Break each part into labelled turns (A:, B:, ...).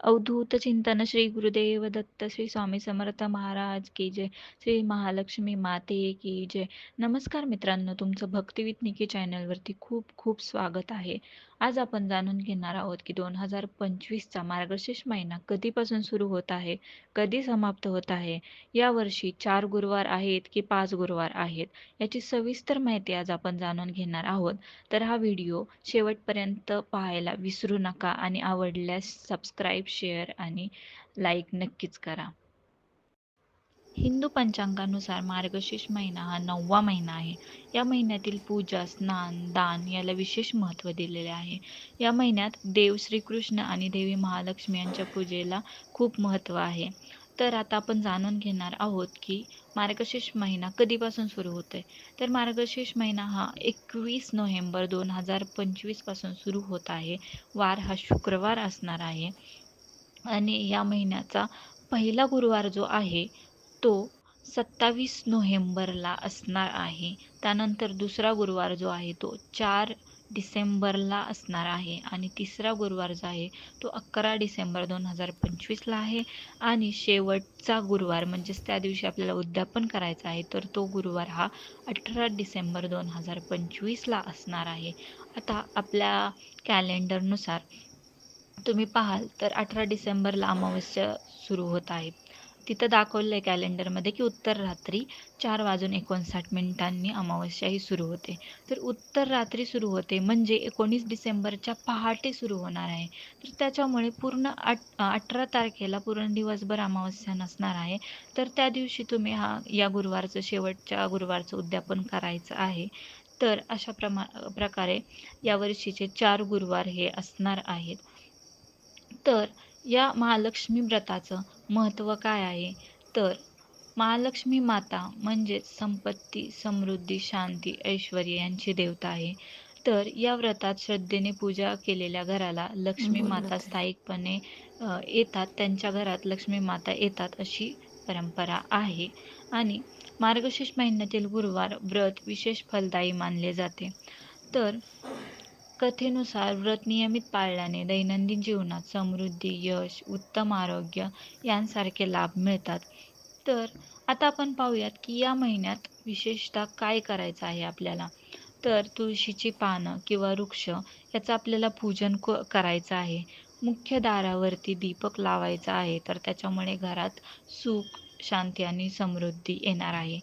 A: अवधूत चिंतन श्री गुरुदेव दत्त श्री स्वामी समर्थ महाराज की जय श्री महालक्ष्मी माते की जय. नमस्कार मित्रांनो तुमचं भक्तिवित निकी चॅनलवरती खूप खूप स्वागत आहे. आज आपण जाणून घेणार आहोत की दोन हजार पंचवीसचा मार्गशीर्ष महिना कधीपासून सुरू होत आहे कधी समाप्त होत आहे? यावर्षी चार गुरुवार आहेत की पाच गुरुवार आहेत? याची सविस्तर माहिती आज आपण जाणून घेणार आहोत. तर हा व्हिडिओ शेवटपर्यंत पाहायला विसरू नका आणि आवडल्यास सबस्क्राईब शेअर आणि लाईक नक्कीच करा. हिंदू पंचांगानुसार मार्गशीर्ष महिना हा नववा महिना आहे. या महिन्यातील पूजा स्नान दान याला विशेष महत्त्व दिलेले आहे. या महिन्यात देव श्रीकृष्ण आणि देवी महालक्ष्मी यांच्या पूजेला खूप महत्त्व आहे. तर आता आपण जाणून घेणार आहोत की मार्गशीर्ष महिना कधीपासून सुरू होतोय? तर मार्गशीर्ष महिना हा एकवीस नोव्हेंबर दोन हजार पंचवीसपासून सुरू होत आहे. वार हा शुक्रवार असणार आहे. आणि या महिन्याचा पहिला गुरुवार जो आहे तो सत्तावीस नोव्हेंबरला असणार आहे. त्यानंतर दुसरा गुरुवार जो आहे तो चार डिसेंबरला असणार आहे. आणि तिसरा गुरुवार जो आहे तो अकरा डिसेंबर दोन हजार पंचवीसला आहे. आणि शेवटचा गुरुवार म्हणजेच त्या दिवशी आपल्याला उद्यापन करायचं आहे तर तो गुरुवार हा अठरा डिसेंबर दोन हजार पंचवीसला असणार आहे. आता आपल्या कॅलेंडरनुसार तुम्ही पाहाल तर अठरा डिसेंबरला अमावस्या सुरू होत आहे. तिथं दाखवलं आहे कॅलेंडरमध्ये की उत्तर रात्री चार वाजून एकोणसाठ मिनिटांनी अमावस्या ही सुरू होते. तर उत्तर रात्री सुरू होते म्हणजे एकोणीस डिसेंबरच्या पहाटे सुरू होणार आहे. तर त्याच्यामुळे पूर्ण आठ अठरा तारखेला पूर्ण दिवसभर अमावस्या नसणार आहे. तर त्या दिवशी तुम्ही हा या गुरुवारचं शेवटच्या गुरुवारचं उद्यापन करायचं आहे. तर अशा प्रमा प्रकारे यावर्षीचे चार गुरुवार हे असणार आहेत. तर या महालक्ष्मी व्रताचं महत्त्व काय आहे? तर महालक्ष्मी माता म्हणजेच संपत्ती समृद्धी शांती ऐश्वर यांची देवता आहे. तर या व्रतात श्रद्धेने पूजा केलेल्या घराला लक्ष्मी माता स्थायिकपणे येतात. त्यांच्या घरात लक्ष्मी माता येतात अशी परंपरा आहे. आणि मार्गशीर्ष महिन्यातील गुरुवार व्रत विशेष फलदायी मानले जाते. तर कथेनुसार व्रत नियमित पाळल्याने दैनंदिन जीवनात समृद्धी यश उत्तम आरोग्य यांसारखे लाभ मिळतात. तर आता आपण पाहूयात की या महिन्यात विशेषतः काय करायचं आहे आपल्याला? तर तुळशीची पानं किंवा वृक्ष याचं आपल्याला पूजन क करायचं आहे. मुख्य दारावरती दीपक लावायचा आहे तर त्याच्यामुळे घरात सुख शांती आणि समृद्धी येणार आहे.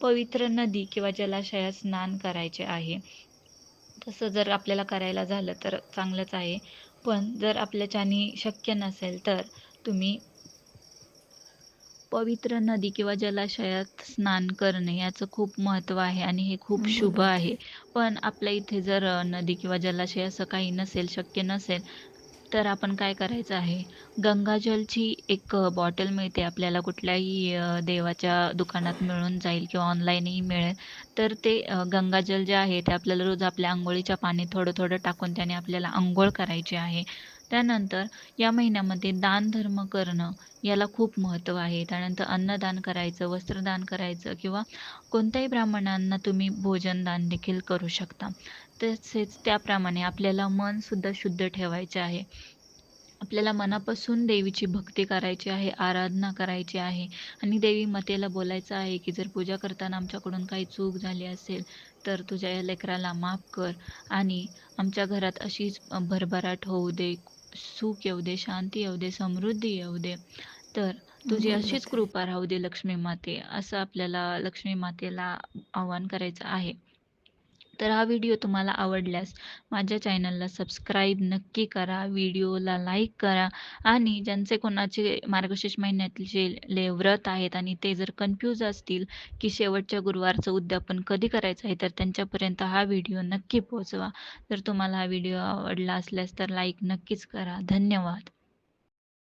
A: पवित्र नदी किंवा जलाशयात स्नान करायचे आहे. तसं जर आपल्याला करायला झालं तर चांगलंच आहे. पण जर आपल्याच्यानी शक्य नसेल तर तुम्ही पवित्र नदी किंवा जलाशयात स्नान करणे याचं खूप महत्त्व आहे आणि हे खूप शुभ आहे. पण आपल्या इथे जर नदी किंवा जलाशय असं काही नसेल शक्य नसेल तर आपण काय करायचं आहे? गंगाजलची एक बॉटल मिळते आपल्याला कुठल्याही देवाच्या दुकानात मिळून जाईल किंवा ऑनलाईनही मिळेल. तर ते गंगाजल जे आहे ते आपल्याला रोज आपल्या आंघोळीच्या पाणी थोडं थोडं टाकून त्याने आपल्याला आंघोळ करायची आहे. त्यानंतर या महिन्यामध्ये दान धर्म करणं याला खूप महत्त्व आहे. त्यानंतर अन्नदान करायचं वस्त्रदान करायचं किंवा कोणत्याही ब्राह्मणांना तुम्ही भोजनदान देखील करू शकता. तसेच त्याप्रमाणे आपल्याला मनसुद्धा शुद्ध ठेवायचे आहे. आपल्याला मनापासून देवीची भक्ती करायची आहे आराधना करायची आहे. आणि देवी मतेला बोलायचं आहे की जर पूजा करताना आमच्याकडून काही चूक झाली असेल तर तुझ्या या लेकराला माफ कर. आणि आमच्या घरात अशीच भरभराट होऊ दे सुख येऊ दे शांती येऊ दे समृद्धी येऊ दे. तर तुझी अशीच कृपा राहू दे लक्ष्मी माते असं आपल्याला लक्ष्मी मातेला आवाहन करायचं आहे. तर हा व्हिडिओ तुम्हाला आवडल्यास माझ्या चॅनलला सबस्क्राईब नक्की करा व्हिडिओला लाईक करा आणि ज्यांचे कोणाचे मार्गशीर्ष महिन्यातले ले व्रत आहेत आणि ते जर कन्फ्यूज असतील की शेवटच्या गुरुवारचं उद्यापन कधी करायचं आहे तर त्यांच्यापर्यंत हा व्हिडिओ नक्की पोहोचवा. जर तुम्हाला हा व्हिडिओ आवडला असल्यास तर लाईक नक्कीच करा. धन्यवाद.